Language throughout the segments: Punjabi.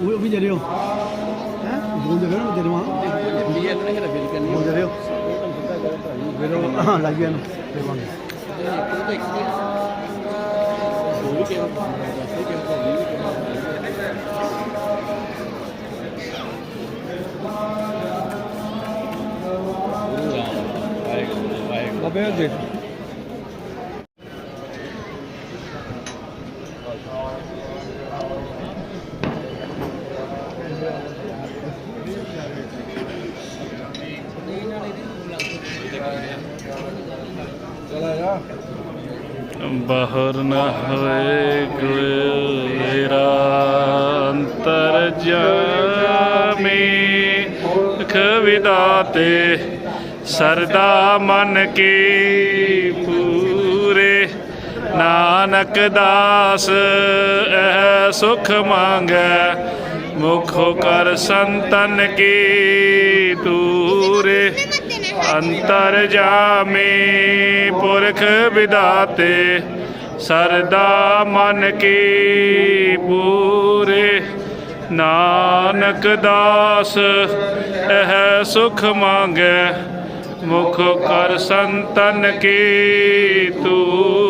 ਗੂੰਜ ਰਹੇ ਹੋ ਜਰਮਾ ਵੀ ਇਹ ਨਹੀਂ ਰਬਿਲ ਕਰਨੀ ਗੂੰਜ ਰਹੇ ਹੋ ਫਿਰ ਉਹ ਹਾਂ ਲੱਗ ਗਿਆ ਨੂੰ ਫਿਰ ਬੰਦ ਵੀ ਕਿਹਾ ਦੱਸਦੇ ਕਿ ਉਹ ਬਾਬੇ ਦੇਖ ਜਾ ਬਾਹਰ ਨਾ ਹੋਏ ਗੁਏਰਾ ਅੰਤਰ ਜਾਮੀ ਕਵਿਦਾ ਤੇ ਸਰਦਾ ਮਨ ਕੀ ਪੂਰੇ। ਨਾਨਕ ਦਾਸ, ਇਹ ਸੁਖ ਮੰਗੈ ਮੁਖ ਕਰ ਸੰਤਨ ਕੀ ਦੂਰੇ, ਅੰਤਰ ਜਾਮੇ ਪੁਰਖ ਵਿਦਾਤੇ, ਸਰਦਾ ਮਨ ਕੀ ਪੂਰੇ। ਨਾਨਕ ਦਾਸ, ਇਹ ਸੁਖ ਮੰਗੈ, ਮੁਖ ਕਰ ਸੰਤਨ ਕੀ ਤੂਰੇ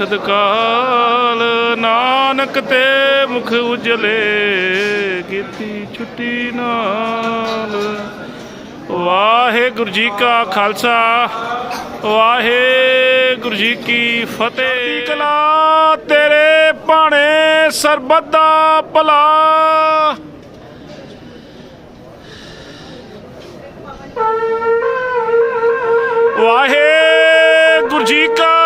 ਗਏ ਕਾਲ, ਨਾਨਕ ਤੇ ਮੁਖ ਉਜਲੇ, ਕੀਤੀ ਛੁੱਟੀ ਨਾਲ। ਵਾਹਿਗੁਰੂ ਜੀ ਕਾ ਖਾਲਸਾ, ਵਾਹਿਗੁਰੂ ਜੀ ਕੀ ਫਤਿਹ। ਕਲਾ ਤੇਰੇ ਭਾਣੇ ਸਰਬੱਤ ਦਾ ਭਲਾ। ਵਾਹਿਗੁਰੂ ਜੀ ਕਾ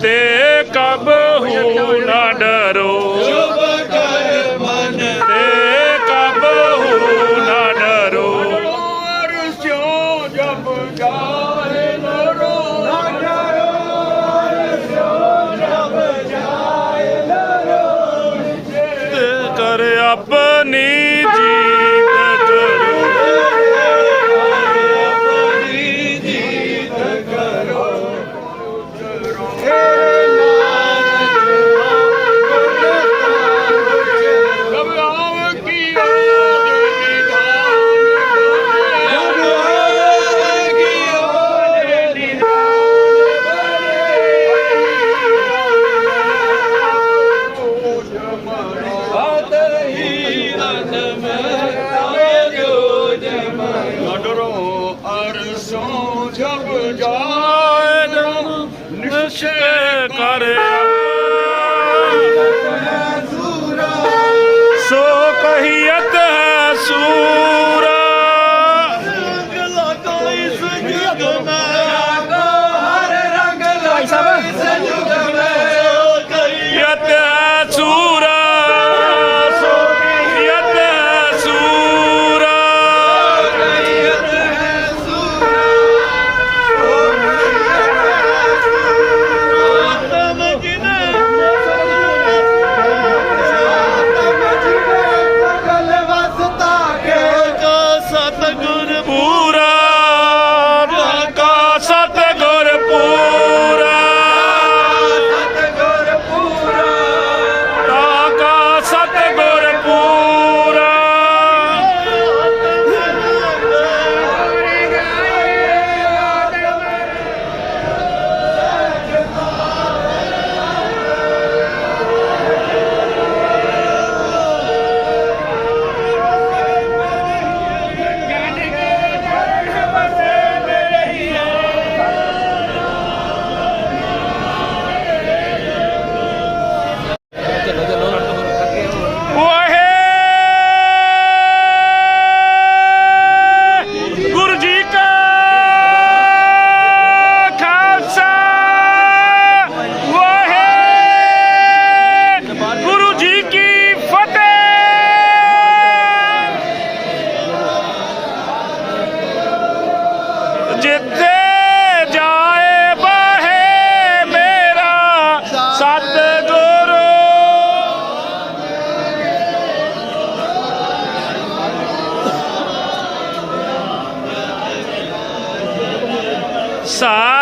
ਤੇ ਕਬ ਹੂ ਨਿਸ਼ਚੈ ਕਰ ਜਿੱਤੇ ਜਾਏ ਬਾਹੇ ਮੇਰਾ ਸਤਿਗੁਰੂ। ਸਾ